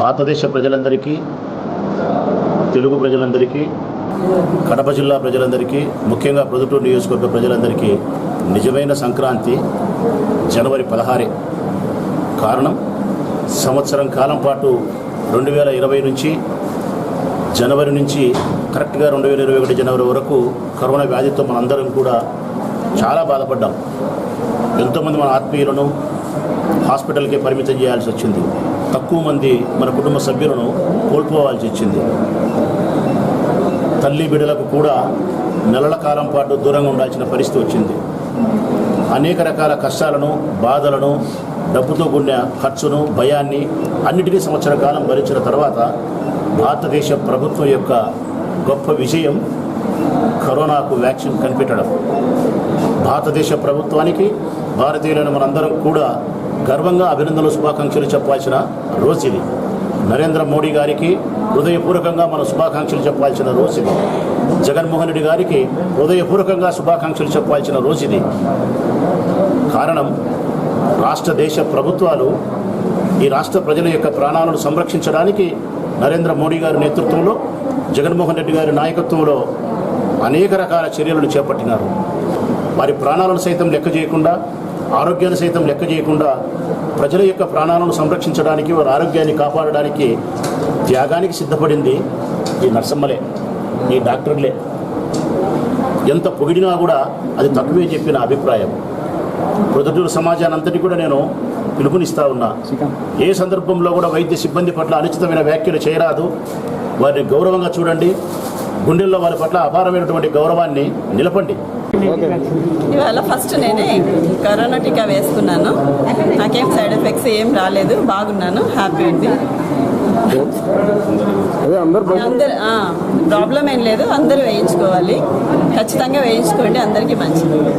భారతదేశ ప్రజలందరికీ తెలుగు ప్రజలందరికీ కడప జిల్లా ప్రజలందరికీ ముఖ్యంగా ప్రొద్దుటూరు నియోజకవర్గ ప్రజలందరికీ నిజమైన సంక్రాంతి జనవరి పదహారే కారణం. సంవత్సరం కాలం పాటు రెండు వేల ఇరవై నుంచి జనవరి నుంచి కరెక్ట్గా రెండు వేల ఇరవై ఒకటి జనవరి వరకు కరోనా వ్యాధితో మనందరం కూడా చాలా బాధపడ్డాం. ఎంతోమంది మన ఆత్మీయులను హాస్పిటల్కి పరిమితం చేయాల్సి వచ్చింది. తక్కువ మంది మన కుటుంబ సభ్యులను కోల్పోవాల్సి వచ్చింది. తల్లి బిడ్డలకు కూడా నెలల కాలం పాటు దూరంగా ఉండాల్సిన పరిస్థితి వచ్చింది. అనేక రకాల కష్టాలను బాధలను డబ్బుతో కూడిన ఖర్చును భయాన్ని అన్నిటినీ సంవత్సర కాలం భరించిన తర్వాత భారతదేశ ప్రభుత్వం యొక్క గొప్ప విజయం కరోనాకు వ్యాక్సిన్ కనిపెట్టడం. భారతదేశ ప్రభుత్వానికి భారతీయులైన మనందరం కూడా గర్వంగా అభినందనలు శుభాకాంక్షలు చెప్పాల్సిన రోజు ఇది. నరేంద్ర మోడీ గారికి హృదయపూర్వకంగా మన శుభాకాంక్షలు చెప్పాల్సిన రోజు ఇది. జగన్మోహన్ రెడ్డి గారికి హృదయపూర్వకంగా శుభాకాంక్షలు చెప్పాల్సిన రోజు ఇది. కారణం రాష్ట్ర దేశ ప్రభుత్వాలు ఈ రాష్ట్ర ప్రజల యొక్క ప్రాణాలను సంరక్షించడానికి నరేంద్ర మోడీ గారి నేతృత్వంలో జగన్మోహన్ రెడ్డి గారి నాయకత్వంలో అనేక రకాల చర్యలను చేపట్టినారు. వారి ప్రాణాలను సైతం లెక్క చేయకుండా ఆరోగ్యాన్ని సైతం లెక్క చేయకుండా ప్రజల యొక్క ప్రాణాలను సంరక్షించడానికి వారి ఆరోగ్యాన్ని కాపాడడానికి త్యాగానికి సిద్ధపడింది ఈ నర్సమ్మలే ఈ డాక్టర్లే. ఎంత పొగిడినా కూడా అది తక్కువే చెప్పిన అభిప్రాయం. ప్రొద్దుటూరు సమాజాన్ని అంతటి కూడా నేను పిలుపునిస్తా ఉన్నా. ఏ సందర్భంలో కూడా వైద్య సిబ్బంది పట్ల అనుచితమైన వ్యాఖ్యలు చేయరాదు. వారిని గౌరవంగా చూడండి. గుండెల్లో వారి పట్ల అపారమైనటువంటి గౌరవాన్ని నిలపండి. ఇవాళ ఫస్ట్ నేనే కరోనా టీకా వేసుకున్నాను. నాకేం సైడ్ ఎఫెక్ట్స్ ఏం రాలేదు. బాగున్నాను. హ్యాపీ ఉంది. అందరు ప్రాబ్లం ఏం లేదు. అందరూ వేయించుకోవాలి. ఖచ్చితంగా వేయించుకోండి. అందరికీ మంచిది.